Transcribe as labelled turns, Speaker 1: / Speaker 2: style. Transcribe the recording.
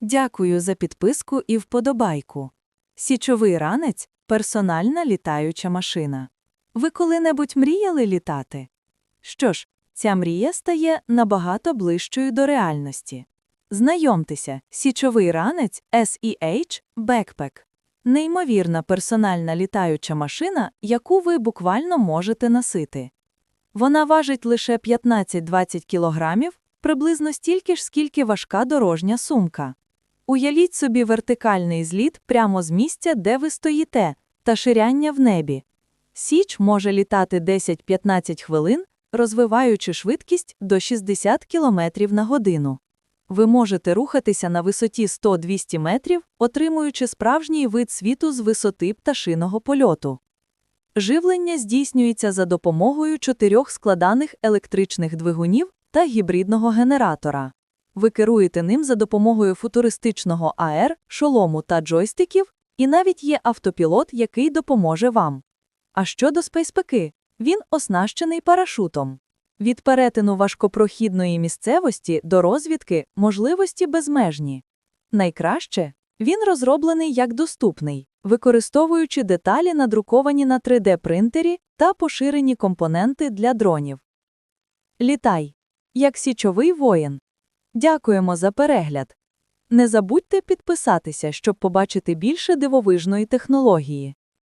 Speaker 1: Дякую за підписку і вподобайку. Січовий ранець персональна літаюча машина. Ви коли-небудь мріяли літати? Що ж, ця мрія стає набагато ближчою до реальності. Знайомтеся, січовий ранець SEH Backpack. Неймовірна персональна літаюча машина, яку ви буквально можете носити. Вона важить лише 15-20 кілограмів, приблизно стільки ж, скільки важка дорожня сумка. Уявіть собі вертикальний зліт прямо з місця, де ви стоїте, та ширяння в небі. Січ може літати 10-15 хвилин, розвиваючи швидкість до 60 км на годину. Ви можете рухатися на висоті 100-200 метрів, отримуючи справжній вид світу з висоти пташиного польоту. Живлення здійснюється за допомогою чотирьох складаних електричних двигунів та гібридного генератора. Ви керуєте ним за допомогою футуристичного АР, шолому та джойстиків, і навіть є автопілот, який допоможе вам. А щодо спейспеки, він оснащений парашутом. Від перетину важкопрохідної місцевості до розвідки можливості безмежні. Найкраще він розроблений як доступний, використовуючи деталі, надруковані на 3D-принтері та поширені компоненти для дронів. Літай, як січовий воїн. Дякуємо за перегляд. Не забудьте підписатися, щоб побачити більше дивовижної технології.